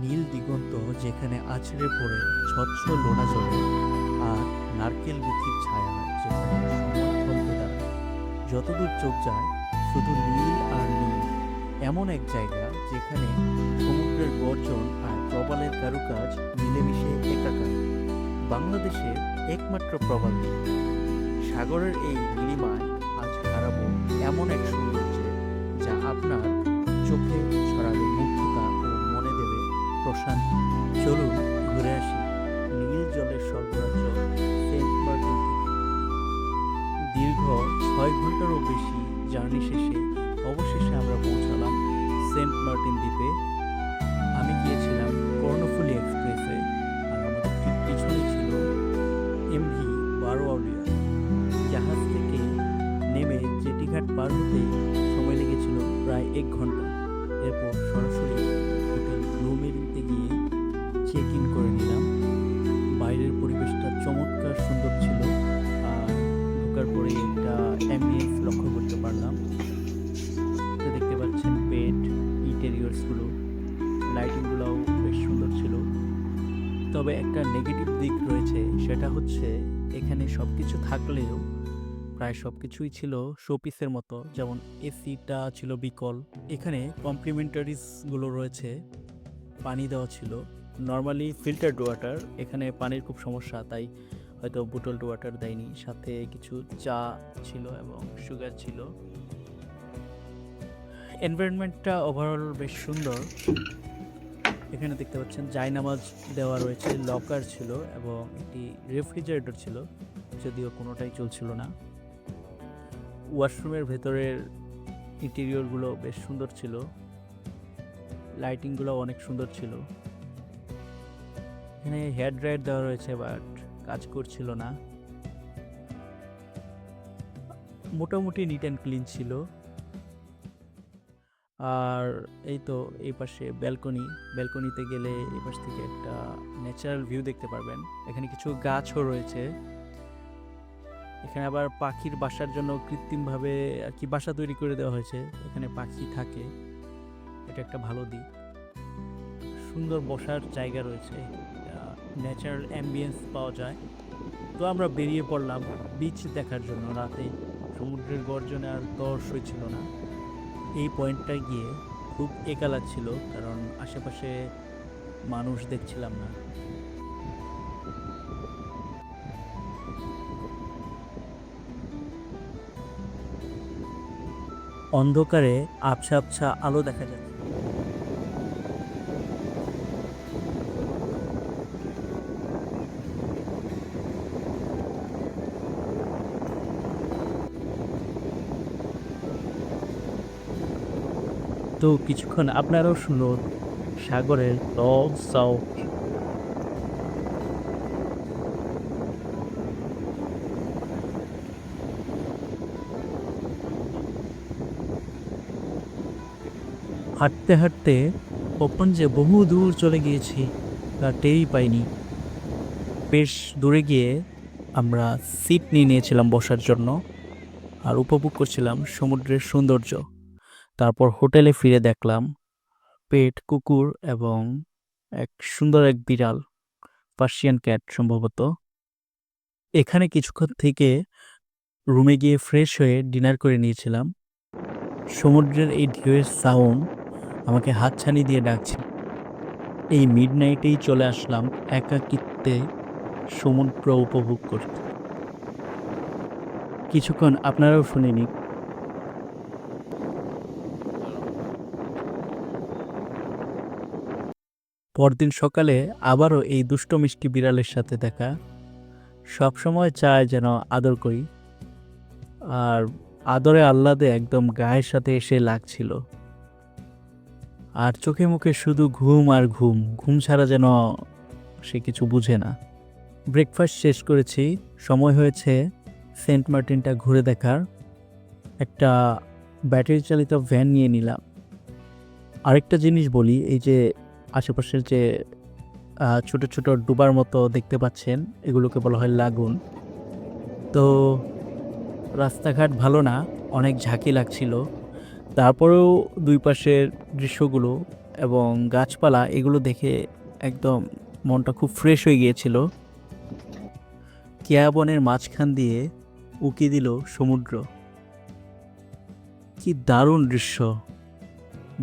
নীল দিগন্ত যেখানে আছড়ে পড়ে স্বচ্ছ লোনা জলে আর নারকেল গুথির ছায়া যেখানে যতদূর চোখ যায়, শুধু নীল আর নীল। এমন এক জায়গা যেখানে সমুদ্রের গর্জন আর প্রবালের কারুকাজ মিলেমিশে একাকার। বাংলাদেশের একমাত্র প্রবাল। সাগরের এই নীলিমায় আজ হারাবো এমন এক সৌন্দর্যে যা আপনার চোখে এক ঘণ্টা এরপর সরাসরি হোটেল ব্লু মেরিনতে গিয়ে চেক ইন করে নিলাম। বাইরের পরিবেশটা চমৎকার সুন্দর ছিল আর ঢোকার পরে একটা অ্যাম্বিয়েন্স লক্ষ্য করতে পারলাম। দেখতে পাচ্ছেন বেড ইন্টেরিয়র্সগুলো লাইটিংগুলোও বেশ সুন্দর ছিল। তবে একটা নেগেটিভ দিক রয়েছে, সেটা হচ্ছে এখানে সব কিছু থাকলেও প্রায় সব কিছুই ছিল শোপিসের মতো, যেমন এসিটা ছিল বিকল। এখানে কমপ্লিমেন্টারিজগুলো রয়েছে, পানি দেওয়া ছিল। নর্মালি ফিল্টার্ড ওয়াটার এখানে পানির খুব সমস্যা, তাই হয়তো বুটলড ওয়াটার দেয়নি। সাথে কিছু চা ছিল এবং সুগার ছিল। এনভায়রনমেন্টটা ওভারঅল বেশ সুন্দর। এখানে দেখতে পাচ্ছেন জায়নামাজ দেওয়া রয়েছে লকার ছিল এবং একটি রেফ্রিজারেটর ছিল, যদিও কোনোটাই চলছিল না। ওয়াশরুমের ভেতরের ইন্টেরিয়রগুলো বেশ সুন্দর ছিল। লাইটিংগুলো অনেক সুন্দর ছিল। এখানে হেয়ার ড্রায়ার দেওয়া রয়েছে, বাট কাজ করছিল না। মোটামুটি নিট অ্যান্ড ক্লিন ছিল। আর এই তো এই পাশে ব্যালকনি, ব্যালকনিতে গেলে এই পাশ থেকে একটা ন্যাচারাল ভিউ দেখতে পারবেন। এখানে কিছু গাছও রয়েছে। এখানে আবার পাখির বাসার জন্য কৃত্রিমভাবে আর কি বাসা তৈরি করে দেওয়া হয়েছে। এখানে পাখি থাকে। এটা একটা ভালো দিক। সুন্দর বসার জায়গা রয়েছে। ন্যাচারাল অ্যাম্বিয়েন্স পাওয়া যায়। তো আমরা বেরিয়ে পড়লাম বিচ দেখার জন্য। রাতে সমুদ্রের গর্জনে আর তর ছিল না। এই পয়েন্টটা গিয়ে খুব একালা ছিল, কারণ আশেপাশে মানুষ দেখছিলাম না। অন্ধকারে আবছা আবছা আলো দেখা যাচ্ছে তো কিছুক্ষণ আপনারাও শুনুন সাগরের লং সাউন্ড। হাঁটতে হাঁটতে কখন যে বহু দূর চলে গিয়েছি তা টেরই পাইনি। বেশ দূরে গিয়ে আমরা সিট নিয়ে নিয়েছিলাম বসার জন্য আর উপভোগ করছিলাম সমুদ্রের সৌন্দর্য। তারপর হোটেলে ফিরে দেখলাম পেট, কুকুর এবং এক সুন্দর এক বিড়াল, পার্সিয়ান ক্যাট সম্ভবত। এখানে কিছুক্ষণ থেকে রুমে গিয়ে ফ্রেশ হয়ে ডিনার করে নিয়েছিলাম। সমুদ্রের এই ঢেউয়ের সাউন্ড আমাকে হাতছানি দিয়ে ডাকছে। এই মিড নাইটেই চলে আসলাম একাকিত্বে সমুদ্র উপভোগ করতে। কিছুক্ষণ আপনারাও শুনে নিন। পরদিন সকালে আবারও এই দুষ্ট মিষ্টি বিড়ালের সাথে দেখা। সবসময় চায় যেন আদর করি। আর আদরে আহ্লাদে একদম গায়ের সাথে এসে লাগছিল। আর চোখে মুখে শুধু ঘুম আর ঘুম ঘুম ছাড়া যেন সে কিছু বুঝে না। ব্রেকফাস্ট শেষ করেছি, সময় হয়েছে সেন্ট মার্টিনটা ঘুরে দেখার। একটা ব্যাটারি চালিত ভ্যান নিয়ে নিলাম। আরেকটা জিনিস বলি, এই যে আশেপাশের যে ছোট ছোট ডুবার মতো দেখতে পাচ্ছেন, এগুলোকে বলা হয় লাগুন। তো রাস্তাঘাট ভালো না, অনেক ঝাঁকি লাগছিল। তারপরেও দুই পাশের দৃশ্যগুলো এবং গাছপালা এগুলো দেখে একদম মনটা খুব ফ্রেশ হয়ে গিয়েছিল। কেয়া বনের মাঝখান দিয়ে উকি দিল সমুদ্র। কি দারুণ দৃশ্য।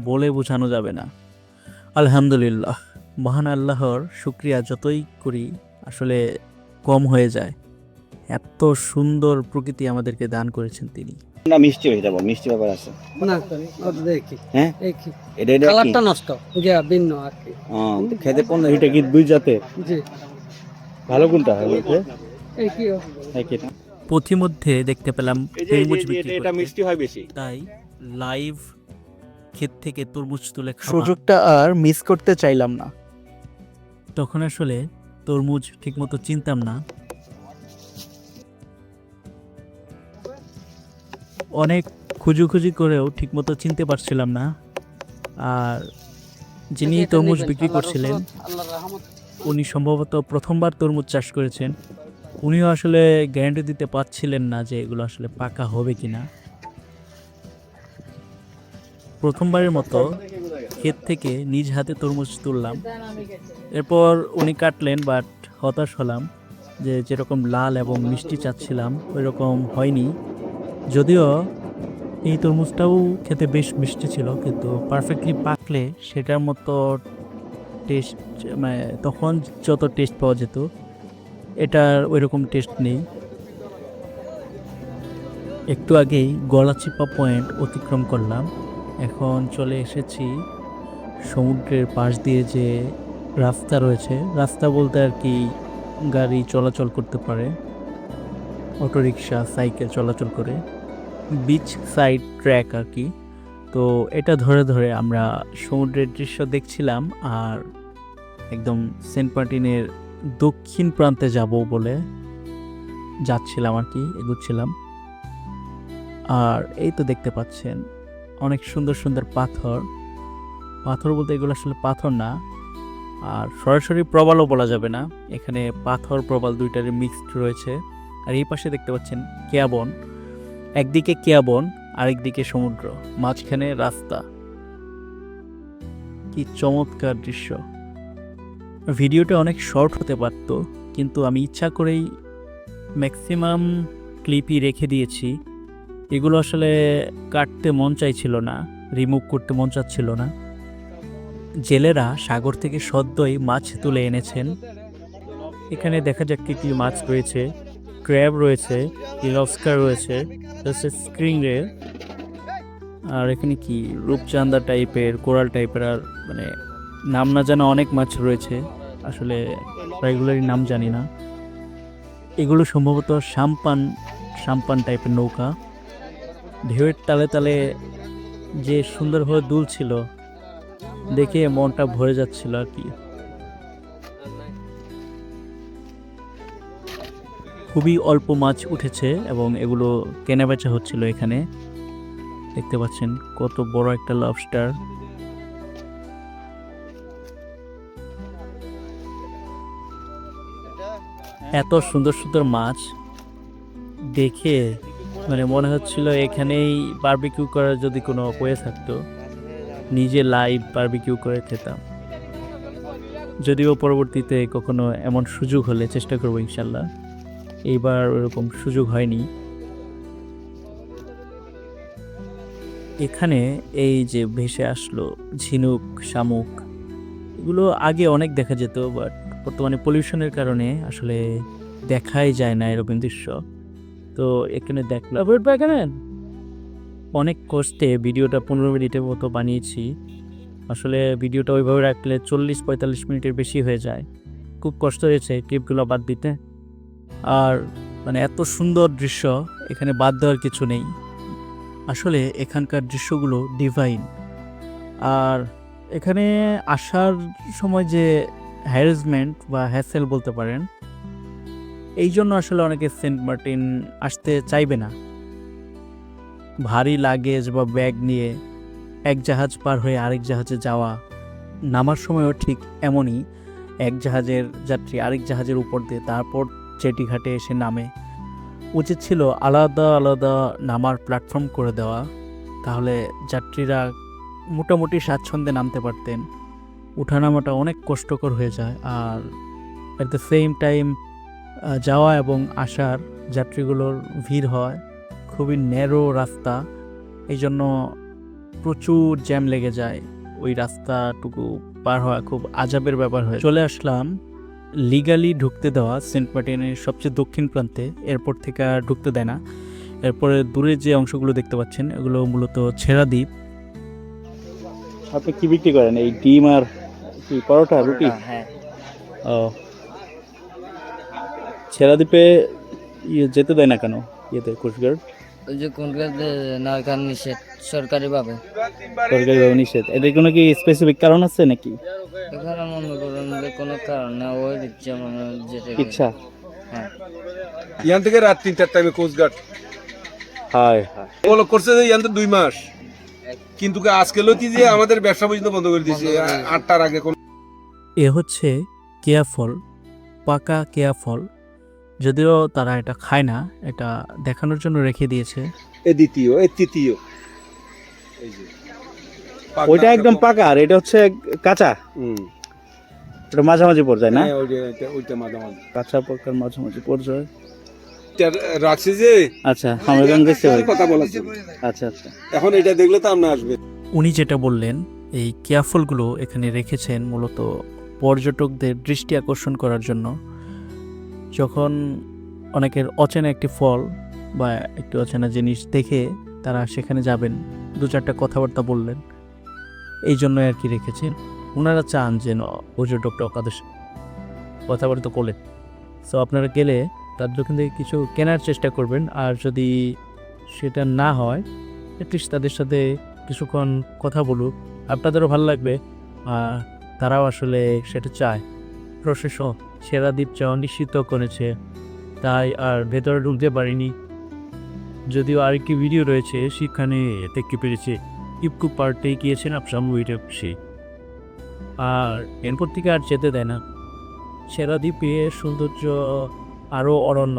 বলে বোঝানো যাবে না। আলহামদুলিল্লাহ, মহান আল্লাহর শুক্রিয়া যতই করি আসলে কম হয়ে যায়। এত সুন্দর প্রকৃতি আমাদেরকে দান করেছেন তিনি। না মিষ্টি হয়ে যাব মিষ্টি ব্যাপার আছে। না দেখি। হ্যাঁ? দেখি। এটা এটা কালারটা নষ্ট যে ভিন্ন আর কি। খেতে কোন এটা কি দুই জাতের জি। ভালো কোনটা পথিমধ্যে দেখতে পেলাম তরমুজ বিক্রি এটা মিষ্টি হয় বেশি। তাই লাইভ ক্ষেত থেকে তরমুজ তুলে খাওয়া। সুযোগটা আর মিস করতে চাইলাম না। তখন আসলে তরমুজ ঠিকমতো চিনতাম না। অনেক খুঁজুখুঁজি করেও ঠিকমতো চিনতে পারছিলাম না। আর যিনি তরমুজ বিক্রি করছিলেন উনি সম্ভবত প্রথমবার তরমুজ চাষ করেছেন। উনিও আসলে গ্যারান্টি দিতে পারছিলেন না যে এগুলো আসলে পাকা হবে কি না প্রথমবারের মতো ক্ষেত থেকে নিজ হাতে তরমুজ তুললাম। এরপর উনি কাটলেন বাট হতাশ হলাম যে যেরকম লাল এবং মিষ্টি চাচ্ছিলাম ওই রকম হয়নি। যদিও এই তরমুজটাও খেতে বেশ মিষ্টি ছিল, কিন্তু পারফেক্টলি পাকলে সেটার মতো টেস্ট মানে তখন যত টেস্ট পাওয়া যেত, এটার ওই রকম টেস্ট নেই। একটু আগেই গলাচিপা পয়েন্ট অতিক্রম করলাম। এখন চলে এসেছি সমুদ্রের পাশ দিয়ে যে রাস্তা রয়েছে, রাস্তা বলতে আর কি গাড়ি চলাচল করতে পারে, অটোরিকশা, সাইকেল চলাচল করে। বিচ সাইড ট্র্যাক আর কি। তো এটা ধরে ধরে আমরা সমুদ্রের দৃশ্য দেখছিলাম আর একদম সেন্ট মার্টিনের দক্ষিণ প্রান্তে যাব বলে যাচ্ছিলাম আর কি, এগুচ্ছিলাম। আর এই তো দেখতে পাচ্ছেন, অনেক সুন্দর সুন্দর পাথর। পাথর বলতে এগুলো আসলে পাথর না, আর সরাসরি প্রবালও বলা যাবে না। এখানে পাথর, প্রবাল দুইটারই মিক্সড রয়েছে। আর এই পাশে দেখতে পাচ্ছেন কেয়াবন। একদিকে কেয়াবন আরেকদিকে সমুদ্র, মাঝখানে রাস্তা। কি চমৎকার দৃশ্য। ভিডিওটা অনেক শর্ট হতে পারতো, কিন্তু আমি ইচ্ছা করেই ম্যাক্সিমাম ক্লিপই রেখে দিয়েছি। এগুলো আসলে কাটতে মন চাইছিল না, রিমুভ করতে মন চাচ্ছিল না। জেলেরা সাগর থেকে সদ্যই মাছ তুলে এনেছেন। এখানে দেখা যাক কি কি মাছ রয়েছে। ক্র্যাব রয়েছে লস্কার রয়েছে স্ক্রিং রে আর এখানে কি রূপচান্দা টাইপের, কোরাল টাইপের আর মানে নাম না জানা অনেক মাছ রয়েছে। আসলে রেগুলারই নাম জানি না। এগুলো সম্ভবত সাম্পান সাম্পান টাইপের নৌকা। ঢেউয়ের তালে তালে যে সুন্দরভাবে দুল ছিল দেখে মনটা ভরে যাচ্ছিল আর কি। খুবই অল্প মাছ উঠেছে এবং এগুলো কেনাবেচা হচ্ছিল এখানে। দেখতে পাচ্ছেন কত বড় একটা লবস্টার এত সুন্দর সুন্দর মাছ দেখে মানে মনে হচ্ছিল এখানেই বারবিকিউ করার যদি কোনো ওয়ে থাকতো, নিজে লাইভ বারবিকিউ করে খেতাম। যদিও পরবর্তীতে কখনো এমন সুযোগ হলে চেষ্টা করব ইনশাল্লাহ। এইবার ওরকম সুযোগ হয়নি। এখানে এই যে ভেসে আসলো ঝিনুক, শামুক, এগুলো আগে অনেক দেখা যেত বাট বর্তমানে পলিউশনের কারণে আসলে দেখাই যায় না এরকম দৃশ্য। তো এখানে দেখলাম এখানে অনেক কষ্টে ভিডিওটা পনেরো মিনিটের মতো বানিয়েছি। আসলে ভিডিওটা ওইভাবে রাখলে চল্লিশ পঁয়তাল্লিশ মিনিটের বেশি হয়ে যায়। খুব কষ্ট হয়েছে ক্লিপগুলো বাদ দিতে। আর মানে এত সুন্দর দৃশ্য এখানে বাদ দেওয়ার কিছু নেই। আসলে এখানকার দৃশ্যগুলো ডিভাইন আর এখানে আসার সময় যে হ্যারাসমেন্ট বা হ্যাসেল বলতে পারেন, এই জন্য আসলে অনেকে সেন্ট মার্টিন আসতে চাইবে না। ভারী লাগেজ বা ব্যাগ নিয়ে এক জাহাজ পার হয়ে আরেক জাহাজে যাওয়া, নামার সময়ও ঠিক এমনই। এক জাহাজের যাত্রী আরেক জাহাজের উপর দিয়ে তারপর চেটি ঘাটে এসে নামে। উচিত ছিল আলাদা আলাদা নামার প্ল্যাটফর্ম করে দেওয়া, তাহলে যাত্রীরা মোটামুটি স্বাচ্ছন্দ্যে নামতে পারতেন। ওঠানামাটা অনেক কষ্টকর হয়ে যায় আর অ্যাট দ্য সেম টাইম যাওয়া এবং আসার যাত্রীগুলোর ভিড় হয়। খুবই ন্যারো রাস্তা এই জন্য প্রচুর জ্যাম লেগে যায়। ওই রাস্তাটুকু পার হওয়া খুব আজাবের ব্যাপার হয় চলে আসলাম লিগালি ঢুকতে দেওয়া সেন্ট মার্টিনের সবচেয়ে দক্ষিণ প্রান্তে এরপর থেকে আর ঢুকতে দেয় না। এরপরে দূরে যে অংশগুলো দেখতে পাচ্ছেন এগুলো মূলত ছেঁড়া দ্বীপ। আপনি কি বিক্রি করেন? এই ডিম আর কি পরোটা রুটি? হ্যাঁ। ও। ছেড়া দ্বীপে ইয়ে যেতে দেয় না কেন? ইয়েতে কোস্টগার্ড? ওই যে কোন নারকান নিষেধ সরকারিভাবে। সরকারিভাবে নিষেধ। এদের কোনো কি স্পেসিফিক কারণ আছে নাকি? এখানে মনে করুন যে কোনো কারণ না ওই দিচ্ছে মানে যেতে ইচ্ছা। হ্যাঁ। ইয়ান থেকে রাত তিনটার টাইমে কোস্টগার্ড হয় হয়। বলো করছে যে ইয়ান তো দুই মাস। কিন্তু কি আজকে লোক কি যে আমাদের ব্যবসা পর্যন্ত বন্ধ করে দিয়েছে? বন্ধ করে দিয়েছে। আটটার আগে কোন এ হচ্ছে কেয়া ফল পাকা কেয়া ফল। যদিও তারা এটা খায় না এটা দেখানোর জন্য রেখে দিয়েছে। এ দ্বিতীয় এ তৃতীয়। এই যে। ওইটা একদম পাকা। আর এটা হচ্ছে কাঁচা। হুম। এটা মাঝামাঝি পর্যায়ে না? হ্যাঁ, ওইটা মাঝামাঝি। কাঁচা পাকার মাঝামাঝি পর্যায়ে। রাখছে যে আচ্ছা আমরা গান গেছি ভাই কথা বলাছে আচ্ছা আচ্ছা। এখন এটা দেখলে তো আমরা আসবে। উনি যেটা বললেন এই কেয়া ফলগুলো এখানে রেখেছেন মূলত পর্যটকদের দৃষ্টি আকর্ষণ করার জন্য। যখন অনেকের অচেনা একটি ফল বা একটি অচেনা জিনিস দেখে তারা সেখানে যাবেন, দু চারটা কথাবার্তা বললেন। এই জন্য আর কি রেখেছেন। ওনারা চান যে তাদের সাথে কথাবার্তা বলেন। সো আপনারা গেলে তার ওখান থেকে কিছু কেনার চেষ্টা করবেন। আর যদি সেটা না হয় অ্যাটলিস্ট তাদের সাথে কিছুক্ষণ কথা বলুক। আপনাদেরও ভালো লাগবে। আর তারাও আসলে সেটা চায়। প্রশাসন সেরা দ্বীপ চাওয়া নিশ্চিত করেছে। তাই আর ভেতরে ঢুকতে পারিনি। যদিও আরেকটি ভিডিও রয়েছে, সেখানে দেখতে পেরেছে, ইপকু পার্টে গিয়েছেন আপনার মুভিটা সে আর এরপর থেকে আর যেতে দেয় না। সেরা দ্বীপের সৌন্দর্য আরও অরণ্য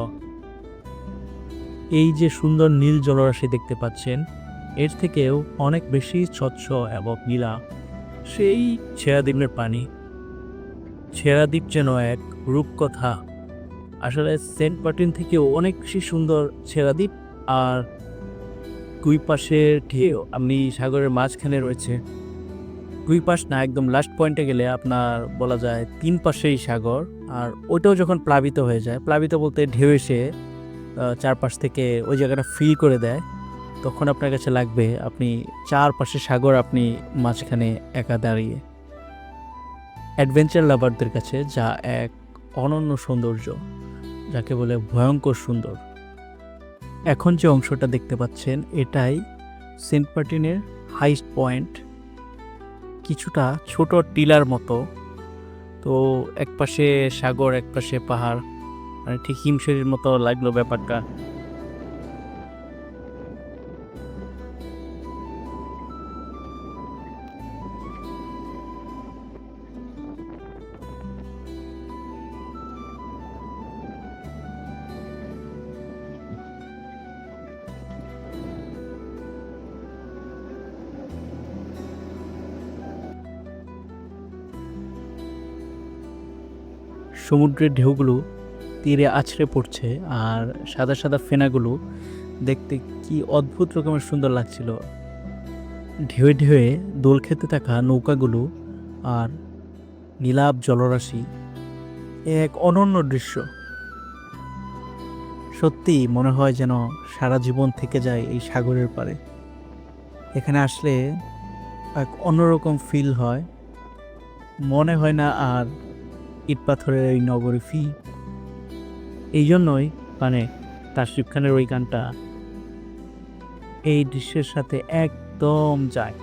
এই যে সুন্দর নীল জলরাশি দেখতে পাচ্ছেন, এর থেকেও অনেক বেশি স্বচ্ছ এবং নীলা। সেই ছেঁড়াদ্বীপের পানি। ছেঁড়াদ্বীপ যেন এক রূপকথা। আসলে সেন্ট মার্টিন থেকেও অনেক বেশি সুন্দর ছেঁড়াদ্বীপ আর দুই পাশের ঢেউ আপনি সাগরের মাঝখানে রয়েছে। দুই পাশ না, একদম লাস্ট পয়েন্টে গেলে আপনার বলা যায় তিন পাশেই সাগর আর ওইটাও যখন প্লাবিত হয়ে যায়, প্লাবিত বলতে ঢেউ এসে চারপাশ থেকে ওই জায়গাটা ফিল করে দেয়, তখন আপনার কাছে লাগবে আপনি চারপাশে সাগর আপনি মাঝখানে একা দাঁড়িয়ে। অ্যাডভেঞ্চার লাভারদের কাছে যা এক অনন্য সৌন্দর্য, যাকে বলে ভয়ঙ্কর সুন্দর। এখন যে অংশটা দেখতে পাচ্ছেন, এটাই সেন্ট মার্টিনের হাইস্ট পয়েন্ট। কিছুটা ছোট টিলার মতো। তো এক পাশে সাগর এক পাশে পাহাড় মানে ঠিক হিমশির মতো লাগল ব্যাপারটা। সমুদ্রের ঢেউগুলো তীরে আছড়ে পড়ছে আর সাদা সাদা ফেনাগুলো দেখতে কি অদ্ভুত রকমের সুন্দর লাগছিল। ঢেউয়ে ঢেউয়ে দোল খেতে থাকা নৌকাগুলো আর নীলাভ জলরাশি এক অনন্য দৃশ্য। সত্যি মনে হয় যেন সারা জীবন থেকে যায় এই সাগরের পারে এখানে আসলে এক অন্যরকম ফিল হয়। মনে হয় না আর ইট পাথরের এই নগরী ফি। এই জন্যই মানে তাসিফ খানের ওই গানটা এই দৃশ্যের সাথে একদম যায়।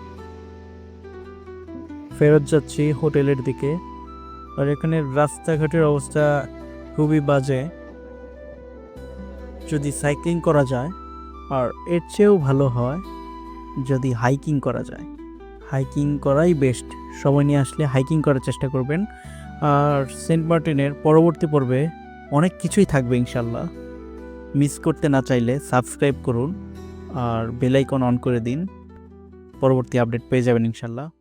ফেরত যাচ্ছি হোটেলের দিকে। আর এখানে রাস্তাঘাটের অবস্থা খুবই বাজে। যদি সাইক্লিং করা যায়, আর এর চেয়েও ভালো হয় যদি হাইকিং করা যায়। হাইকিং করাই বেস্ট। সময় নিয়ে আসলে হাইকিং করার চেষ্টা করবেন। আর সেন্ট মার্টিনের পরবর্তী পর্বে অনেক কিছুই থাকবে ইনশাল্লাহ। মিস করতে না চাইলে সাবস্ক্রাইব করুন আর বেলাইকন অন করে দিন। পরবর্তী আপডেট পেয়ে যাবেন ইনশাল্লাহ।